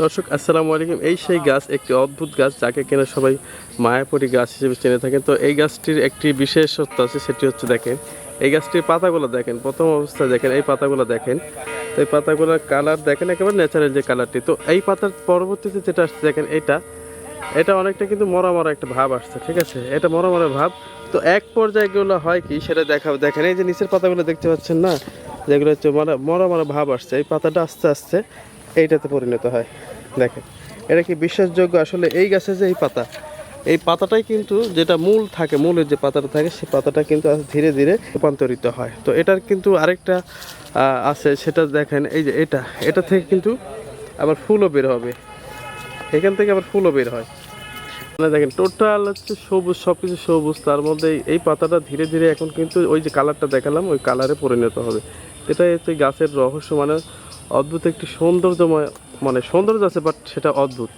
দর্শক, আসসালামু আলাইকুম। এই সেই গাছ, একটি অদ্ভুত গাছ যাকে কিনা সবাই মায়াপুরি গাছ হিসেবে চেনে থাকেন। তো এই গাছটির একটি বিশেষত্ব আছে, সেটি হচ্ছে দেখেন, এই গাছটির পাতাগুলো দেখেন, প্রথম অবস্থায় দেখেন, এই পাতাগুলো দেখেন। তো এই পাতাগুলোর কালার দেখেন, একেবারে ন্যাচারাল যে কালারটি। তো এই পাতার পরবর্তীতে যেটা আসছে, দেখেন এটা এটা অনেকটা কিন্তু মরা মরা একটা ভাব আসছে, ঠিক আছে? এটা মরা মরা ভাব। তো এক পর্যায়ে এগুলো হয় কি, সেটা দেখা, দেখেন, এই যে নিচের পাতাগুলো দেখতে পাচ্ছেন না, যেগুলো হচ্ছে মরা মরা মরা ভাব আসছে। এই পাতাটা আস্তে আস্তে এইটাতে পরিণত হয়। দেখেন, এটা কি বিশ্বাসযোগ্য? আসলে এই গাছের যে এই পাতা, এই পাতাটাই কিন্তু যেটা মূল থাকে, মূলের যে পাতাটা থাকে সেই পাতাটা কিন্তু ধীরে ধীরে রূপান্তরিত হয়। তো এটার কিন্তু আরেকটা আছে, সেটা দেখেন, এই যে এটা এটা থেকে কিন্তু আবার ফুলও বের হবে। এখান থেকে আবার ফুলও বের হয়। মানে দেখেন, টোটাল হচ্ছে সবুজ সব কিছু সবুজ, তার মধ্যে এই পাতাটা ধীরে ধীরে এখন কিন্তু ওই যে কালারটা দেখালাম, ওই কালারে পরিণত হবে। এটাই হচ্ছে গাছের রহস্য মানে অদ্ভুত একটি সৌন্দর্যময় মানে সৌন্দর্য আছে বাট সেটা অদ্ভুত।